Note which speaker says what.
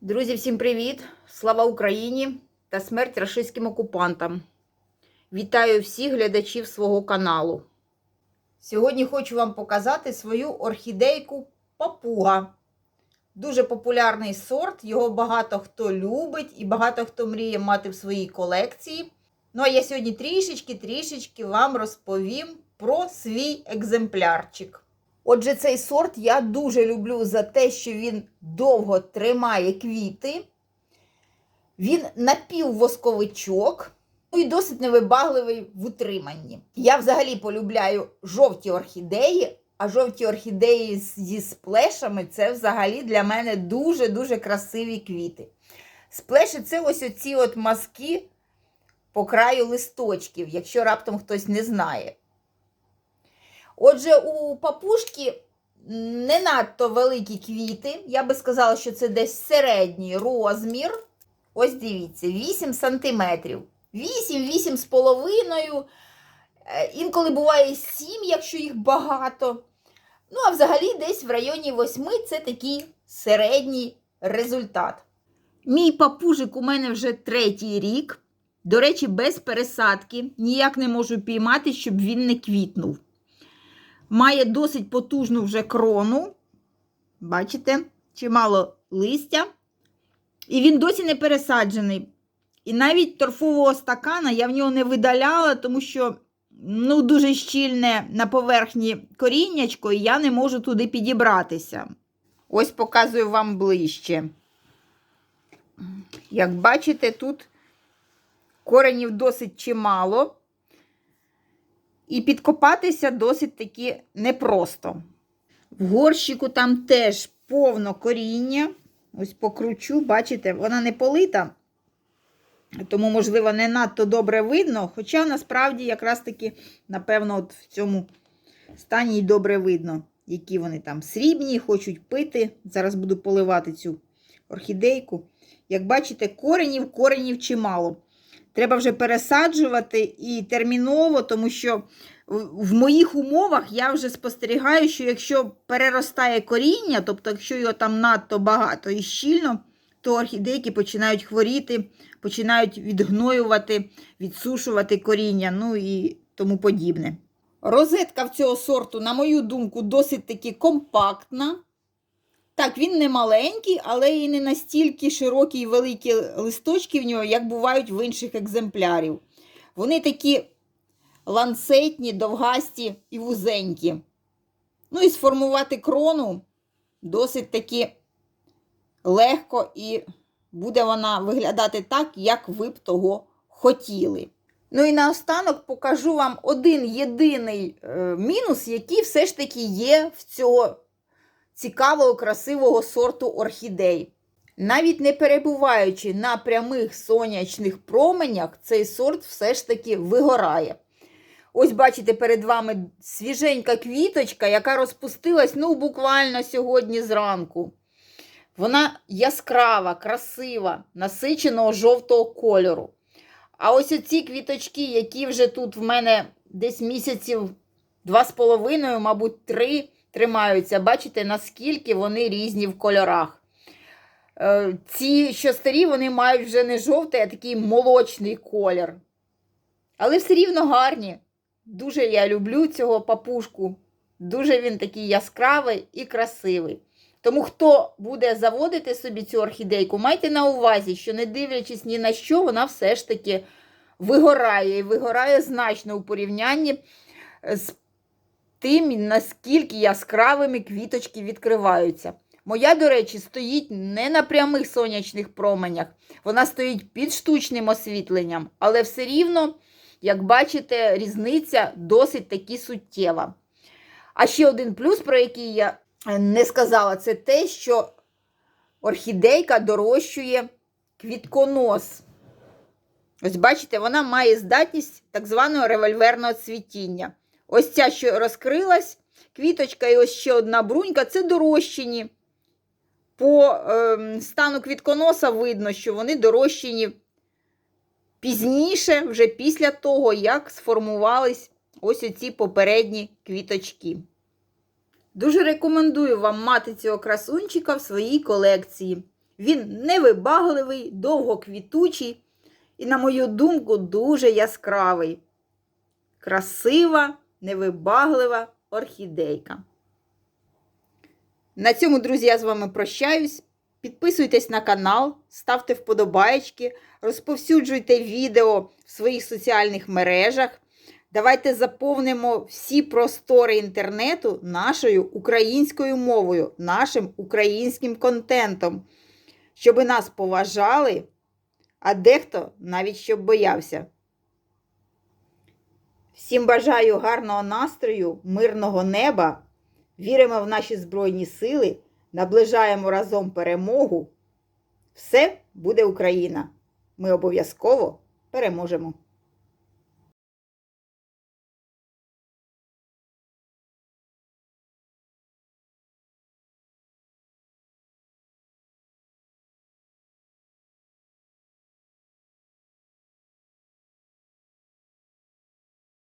Speaker 1: Друзі, всім привіт! Слава Україні та смерть рашистським окупантам. Вітаю всіх глядачів свого каналу. Сьогодні хочу вам показати свою орхідейку папуга. Дуже популярний сорт, його багато хто любить і багато хто мріє мати в своїй колекції. Ну а я сьогодні трішечки-трішечки вам розповім про свій екземплярчик. Отже, цей сорт я дуже люблю за те, що він довго тримає квіти, він напіввосковичок, ну і досить невибагливий в утриманні. Я взагалі полюбляю жовті орхідеї, а жовті орхідеї зі сплешами це взагалі для мене дуже-дуже красиві квіти. Сплеші це ось оці от мазки по краю листочків, якщо раптом хтось не знає. Отже, у папушки не надто великі квіти. Я би сказала, що це десь середній розмір. Ось дивіться, 8 сантиметрів. 8-8 з половиною. Е, Інколи буває 7, якщо їх багато. Ну, а взагалі, десь в районі 8 це такий середній результат. Мій папужик у мене вже третій рік. До речі, без пересадки. Ніяк не можу піймати, щоб він не квітнув. Має досить потужну вже крону. Бачите, чимало листя. І він досі не пересаджений. І навіть торфового стакана я в нього не видаляла, тому що ну, дуже щільне на поверхні коріннячко, і я не можу туди підібратися. Ось показую вам ближче. Як бачите, тут коренів досить чимало. І підкопатися досить таки непросто. В горщику там теж повно коріння. Ось покручу, бачите, вона не полита, тому, можливо, не надто добре видно. Хоча насправді, якраз таки, напевно, от в цьому стані й добре видно, які вони там срібні, хочуть пити. Зараз буду поливати цю орхідейку. Як бачите, коренів, коренів чимало. Треба вже пересаджувати і терміново, тому що в моїх умовах я вже спостерігаю, що якщо переростає коріння, тобто, якщо його там надто багато і щільно, то орхідейки починають хворіти, починають відгноювати, відсушувати коріння, ну і тому подібне. Розетка в цього сорту, на мою думку, досить таки компактна. Так, він не маленький, але і не настільки широкі і великі листочки в нього, як бувають в інших екземплярів. Вони такі ланцетні, довгасті і вузенькі. Ну і сформувати крону досить таки легко, і буде вона виглядати так, як ви б того хотіли. Ну і наостанок покажу вам один єдиний е, мінус, який все ж таки є в цього цікавого, красивого сорту орхідей. Навіть не перебуваючи на прямих сонячних променях, цей сорт все ж таки вигорає. Ось, бачите, перед вами свіженька квіточка, яка розпустилась ну, буквально сьогодні зранку. Вона яскрава, красива, насиченого жовтого кольору. А ось оці квіточки, які вже тут в мене десь місяців два з половиною, мабуть, три тримаються. Бачите, наскільки вони різні в кольорах. Е, ці, що старі, вони мають вже не жовтий, а такий молочний колір. Але все рівно гарні. Дуже я люблю цього папушку. Дуже він такий яскравий і красивий. Тому, хто буде заводити собі цю орхідейку, майте на увазі, що не дивлячись ні на що, вона все ж таки вигорає і вигорає значно у порівнянні з тим, наскільки яскравими квіточки відкриваються. Моя, до речі, стоїть не на прямих сонячних променях, вона стоїть під штучним освітленням, але все рівно, як бачите, різниця досить таки суттєва. А ще один плюс, про який я не сказала, це те, що орхідейка дорощує квітконос. Ось бачите, вона має здатність так званого револьверного цвітіння. Ось ця, що розкрилась, квіточка і ось ще одна брунька це дорощені. По е, стану квітконоса видно, що вони дорощені пізніше, вже після того, як сформувались ось оці попередні квіточки. Дуже рекомендую вам мати цього красунчика в своїй колекції. Він невибагливий, довгоквітучий і, на мою думку, дуже яскравий. Красива, невибаглива орхідейка. На цьому, друзі, я з вами прощаюсь. Підписуйтесь на канал, ставте вподобаєчки, розповсюджуйте відео в своїх соціальних мережах. Давайте заповнимо всі простори інтернету нашою українською мовою, нашим українським контентом, щоб нас поважали, а дехто навіть щоб боявся. Всім бажаю гарного настрою, мирного неба. Віримо в наші Збройні Сили, наближаємо разом перемогу. Все буде Україна! Ми обов'язково переможемо!